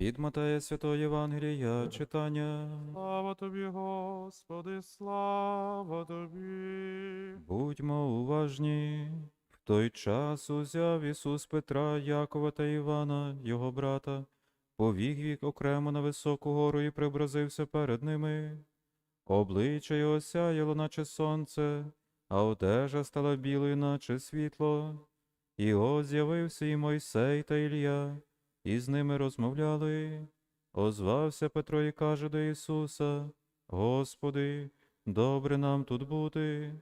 Від Матея Святого Євангелія читання. Слава тобі, Господи, слава тобі. Будьмо уважні. В той час узяв Ісус Петра, Якова та Івана, його брата, повіг їх окремо на високу гору і преобразився перед ними. Обличчя його сяяло, наче сонце, а одежа стала білою, наче світло. І ось з'явився і Мойсей та Ілля, і з ними розмовляли. Озвався Петро і каже до Ісуса: Господи, добре нам тут бути.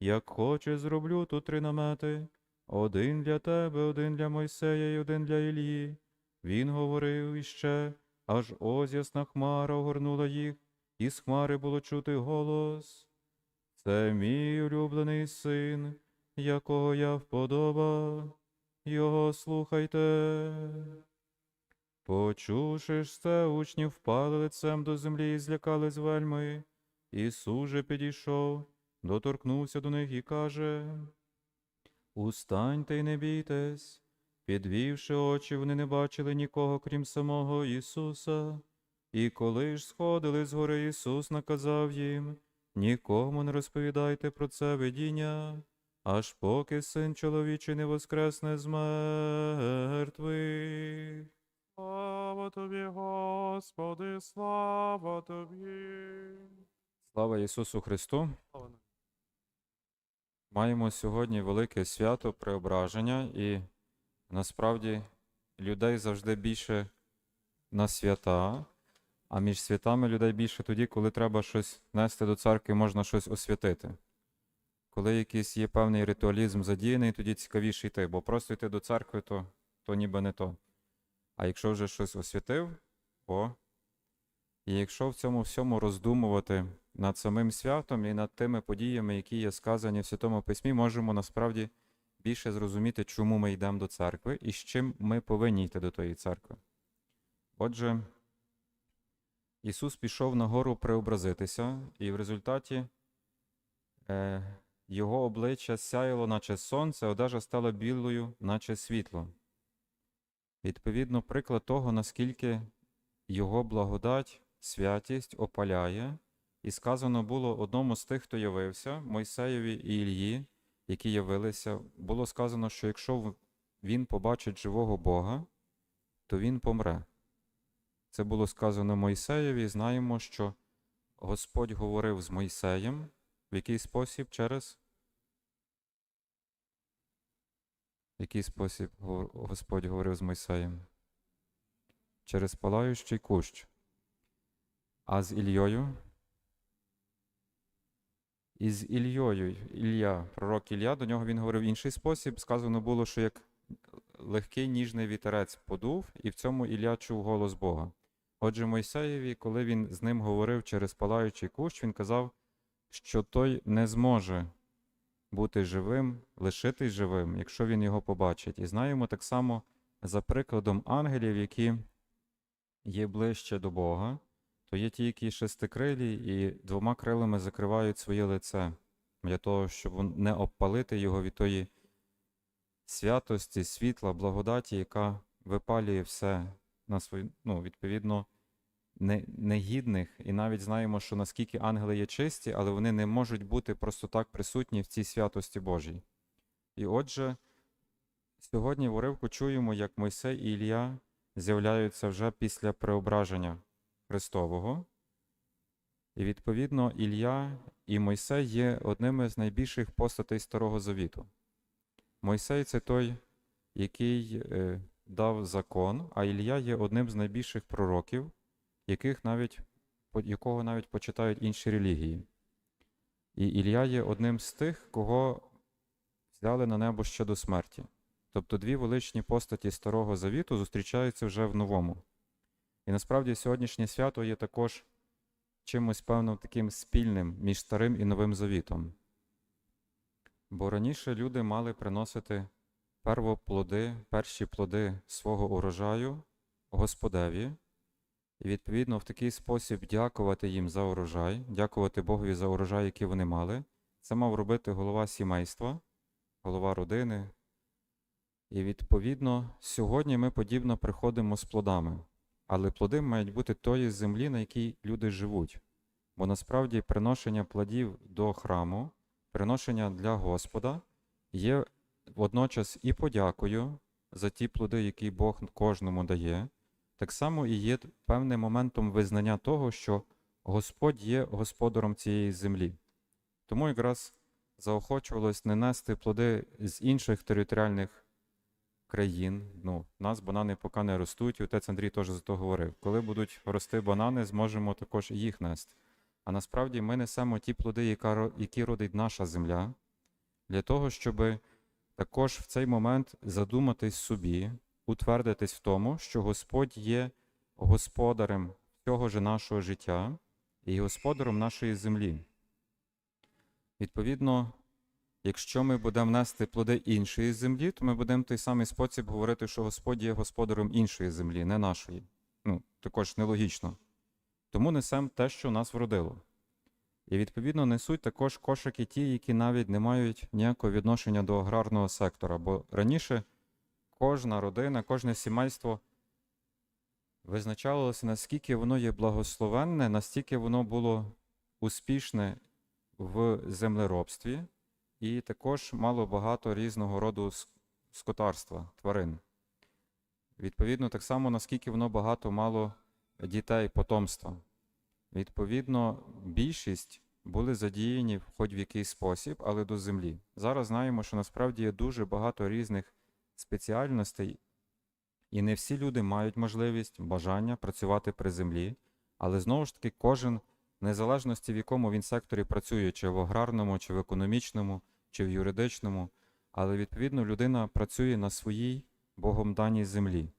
Як хочеш, зроблю тут три намети, один для тебе, один для Мойсея і один для Ілії. Він говорив іще, аж ось ясна хмара огорнула їх, і з хмари було чути голос. Це мій улюблений син, якого я вподобав, його слухайте. Почувши ж це, учні впали лицем до землі і злякались вельми. Ісус же підійшов, доторкнувся до них і каже: Устаньте й не бійтесь. Підвівши очі, вони не бачили нікого, крім самого Ісуса. І коли ж сходили з гори, Ісус наказав їм: Нікому не розповідайте про це видіння, аж поки син чоловічий не воскресне з мертвих. Слава тобі, Господи, слава тобі. Слава Ісусу Христу! Маємо сьогодні велике свято преображення, і насправді людей завжди більше на свята, а між святами людей більше тоді, коли треба щось нести до церкви, можна щось освятити. Коли якийсь є певний ритуалізм задіяний, тоді цікавіше йти, бо просто йти до церкви, то, то ніби не то. А якщо вже щось освятив, о, і якщо в цьому всьому роздумувати над самим святом і над тими подіями, які є сказані в Святому Письмі, можемо насправді більше зрозуміти, чому ми йдемо до церкви і з чим ми повинні йти до тої церкви. Отже, Ісус пішов на гору преобразитися, і в результаті е, Його обличчя сяяло, наче сонце, одежа стала білою, наче світло. Відповідно, приклад того, наскільки Його благодать, святість опаляє, і сказано було одному з тих, хто явився, Мойсеєві і Ілії, які явилися, було сказано, що якщо він побачить живого Бога, то він помре. Це було сказано Мойсеєві, знаємо, що Господь говорив з Мойсеєм в який спосіб через. Який спосіб Господь говорив з Мойсеєм? Через палаючий кущ. А з Ільйою? І з Ільйою, Ілля, пророк Ілля, до нього він говорив в інший спосіб. Сказано було, що як легкий ніжний вітерець подув, і в цьому Ілля чув голос Бога. Отже, Мойсеєві, коли він з ним говорив через палаючий кущ, він казав, що той не зможе бути живим, лишитись живим, якщо він його побачить. І знаємо так само за прикладом ангелів, які є ближче до Бога, то є ті, які шестикрилі і двома крилами закривають своє лице для того, щоб не обпалити його від тої святості, світла, благодаті, яка випалює все на свою, ну, відповідно, негідних. І навіть знаємо, що наскільки ангели є чисті, але вони не можуть бути просто так присутні в цій святості Божій. І отже, сьогодні в уривку чуємо, як Мойсей і Ілля з'являються вже після преображення Христового. І відповідно Ілля і Мойсей є одними з найбільших постатей Старого Завіту. Мойсей це той, який е, дав закон, а Ілля є одним з найбільших пророків, яких навіть, якого навіть почитають інші релігії. І Ілля є одним з тих, кого взяли на небо ще до смерті. Тобто дві величні постаті Старого Завіту зустрічаються вже в новому. І насправді сьогоднішнє свято є також чимось певно таким спільним між старим і новим завітом. Бо раніше люди мали приносити первоплоди, перші плоди свого урожаю Господеві, і відповідно в такий спосіб дякувати їм за урожай, дякувати Богові за урожай, який вони мали. Це мав робити голова сімейства, голова родини. І відповідно сьогодні ми подібно приходимо з плодами. але плоди мають бути тої землі, на якій люди живуть. Бо насправді приношення плодів до храму, приношення для Господа є водночас і подякою за ті плоди, які Бог кожному дає, так само і є певним моментом визнання того, що Господь є господаром цієї землі. Тому якраз заохочувалось не нести плоди з інших територіальних країн. Ну, в нас банани поки не ростуть, і отець Андрій теж за то говорив. Коли будуть рости банани, зможемо також і їх нести. А насправді ми несемо ті плоди, які родить наша земля, для того, щоб також в цей момент задуматись собі, утвердитись в тому, що Господь є господарем всього ж нашого життя і господаром нашої землі. Відповідно, якщо ми будемо нести плоди іншої землі, то ми будемо в той самий спосіб говорити, що Господь є господарем іншої землі, не нашої. Ну, також нелогічно. Тому несемо те, що нас вродило. І відповідно несуть також кошики ті, які навіть не мають ніякого відношення до аграрного сектора. Бо раніше кожна родина, кожне сімейство визначалося, наскільки воно є благословенне, настільки воно було успішне в землеробстві, і також мало багато різного роду скотарства, тварин. Відповідно, так само, наскільки воно багато мало дітей, потомства. Відповідно, більшість були задіяні хоч в якийсь спосіб, але до землі. Зараз знаємо, що насправді є дуже багато різних спеціальностей, і не всі люди мають можливість, бажання працювати при землі, але знову ж таки кожен, незалежності в якому він секторі працює, чи в аграрному, чи в економічному, чи в юридичному, але відповідно людина працює на своїй Богом даній землі.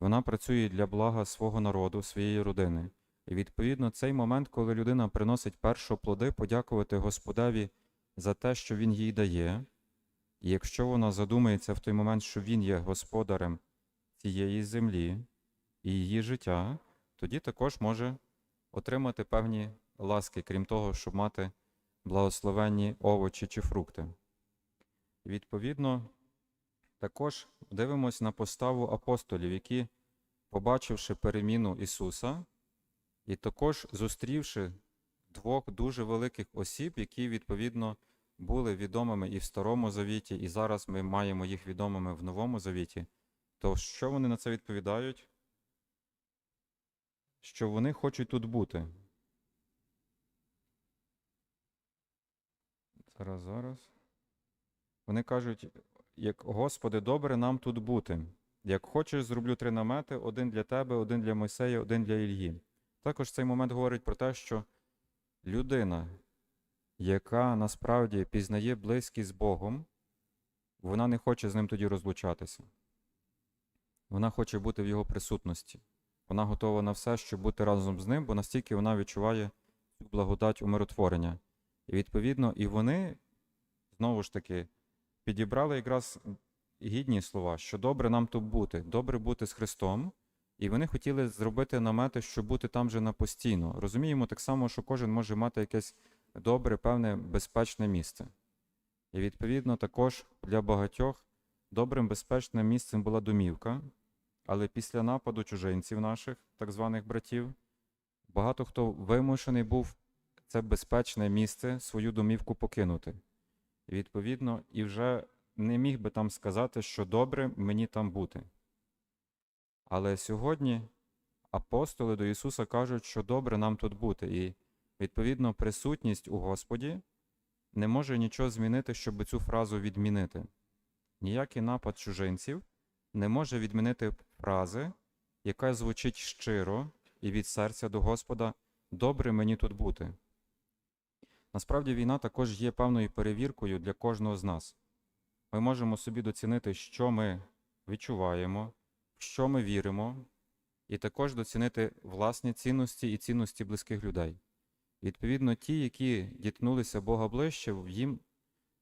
Вона працює для блага свого народу, своєї родини. І відповідно цей момент, коли людина приносить перші плоди, подякувати Господеві за те, що Він їй дає. І якщо вона задумається в той момент, що він є господарем цієї землі і її життя, тоді також може отримати певні ласки, крім того, щоб мати благословенні овочі чи фрукти. Відповідно, також дивимось на поставу апостолів, які, побачивши переміну Ісуса, і також зустрівши двох дуже великих осіб, які відповідно були відомими і в Старому Завіті, і зараз ми маємо їх відомими в Новому Завіті, то що вони на це відповідають? Що вони хочуть тут бути. Зараз, зараз. Вони кажуть, як Господи, добре нам тут бути. Як хочеш, зроблю три намети: один для тебе, один для Мойсея, один для Ільї. Також цей момент говорить про те, що людина, яка насправді пізнає близькість з Богом, вона не хоче з ним тоді розлучатися. Вона хоче бути в його присутності. Вона готова на все, щоб бути разом з ним, бо настільки вона відчуває цю благодать умиротворення. І відповідно, і вони, знову ж таки, підібрали якраз гідні слова, що добре нам тут бути, добре бути з Христом. І вони хотіли зробити намети, щоб бути там же на постійно. Розуміємо так само, що кожен може мати якесь добре, певне, безпечне місце. І відповідно також для багатьох добрим безпечним місцем була домівка, але після нападу чужинців наших, так званих братів, багато хто вимушений був це безпечне місце, свою домівку покинути. І відповідно, і вже не міг би там сказати, що добре мені там бути. Але сьогодні апостоли до Ісуса кажуть, що добре нам тут бути, і відповідно присутність у Господі не може нічого змінити, щоб цю фразу відмінити. Ніякий напад чужинців не може відмінити фрази, яка звучить щиро і від серця до Господа добре мені тут бути. Насправді війна також є певною перевіркою для кожного з нас. Ми можемо собі доцінити, що ми відчуваємо, в що ми віримо, і також доцінити власні цінності і цінності близьких людей. Відповідно, ті, які діткнулися Бога ближче, їм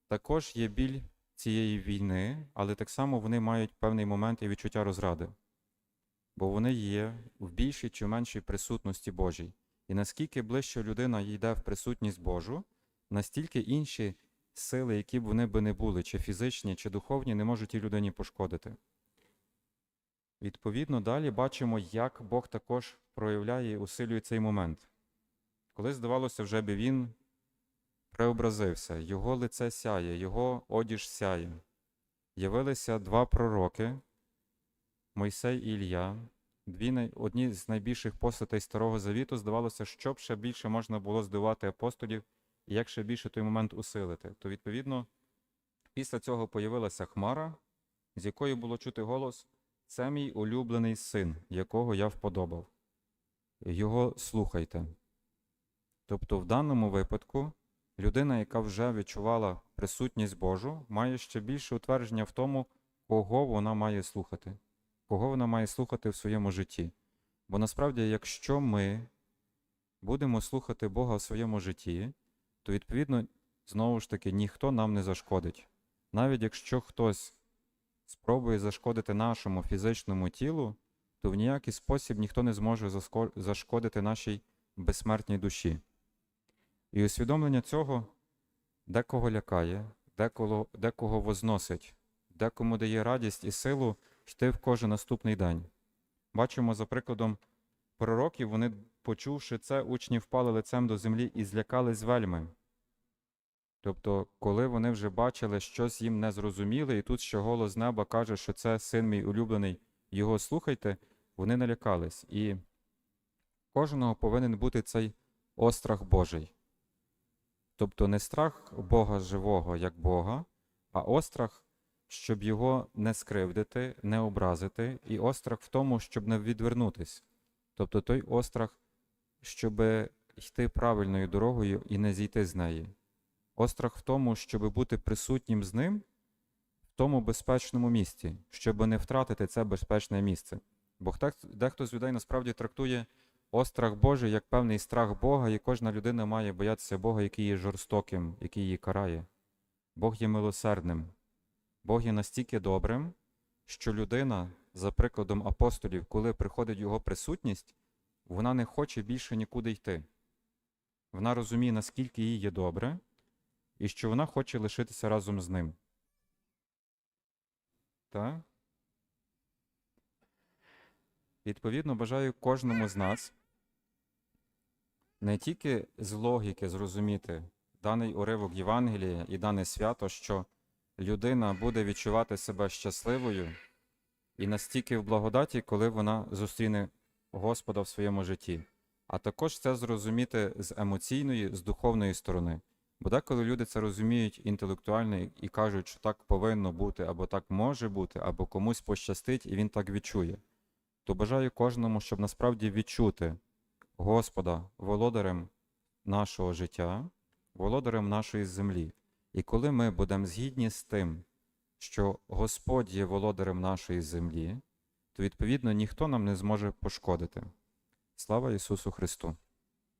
також є біль цієї війни, але так само вони мають певний момент і відчуття розради, бо вони є в більшій чи меншій присутності Божій. І наскільки ближче людина йде в присутність Божу, настільки інші сили, які б вони би не були, чи фізичні, чи духовні, не можуть тій людині пошкодити. Відповідно, далі бачимо, як Бог також проявляє і усилює цей момент. Коли здавалося, вже би він преобразився, його лице сяє, його одіж сяє. Явилися два пророки Мойсей і Ілля, дві одні з найбільших постатей Старого Завіту. Здавалося, що б ще більше можна було здивувати апостолів, і як ще більше той момент усилити. То, відповідно, після цього появилася хмара, з якої було чути голос Це мій улюблений син, якого я вподобав. Його слухайте. Тобто, в даному випадку людина, яка вже відчувала присутність Божу, має ще більше утвердження в тому, кого вона має слухати, кого вона має слухати в своєму житті. Бо насправді, якщо ми будемо слухати Бога в своєму житті, то відповідно, знову ж таки, ніхто нам не зашкодить. Навіть якщо хтось спробує зашкодити нашому фізичному тілу, то в ніякий спосіб ніхто не зможе зашкодити нашій безсмертній душі. І усвідомлення цього декого лякає, декого, декого возносить, декому дає радість і силу йти в кожен наступний день. Бачимо, за прикладом пророків, вони, почувши це, учні впали лицем до землі і злякались вельми. Тобто, коли вони вже бачили щось їм незрозуміле, і тут ще голос з неба каже, що це син мій улюблений, його слухайте, вони налякались. І кожного повинен бути цей острах Божий. Тобто не страх Бога живого як Бога, а острах, щоб його не скривдити, не образити, і острах в тому, щоб не відвернутись. Тобто той острах, щоб йти правильною дорогою і не зійти з неї. Острах в тому, щоб бути присутнім з ним в тому безпечному місці, щоб не втратити це безпечне місце. Бо дехто з людей насправді трактує острах Божий як певний страх Бога, і кожна людина має боятися Бога, який є жорстоким, який її карає. Бог є милосердним. Бог є настільки добрим, що людина, за прикладом апостолів, коли приходить його присутність, вона не хоче більше нікуди йти. Вона розуміє, наскільки їй є добре, і що вона хоче лишитися разом з ним. Так? Відповідно, бажаю кожному з нас не тільки з логіки зрозуміти даний уривок Євангелія і дане свято, що людина буде відчувати себе щасливою і настільки в благодаті, коли вона зустріне Господа в своєму житті, а також це зрозуміти з емоційної, з духовної сторони. Бо деколи люди це розуміють інтелектуально і- кажуть, що так повинно бути, або так може бути, або комусь пощастить, і він так відчує. То бажаю кожному, щоб насправді відчути Господа володарем нашого життя, володарем нашої землі. І коли ми будемо згідні з тим, що Господь є володарем нашої землі, то відповідно ніхто нам не зможе пошкодити. Слава Ісусу Христу!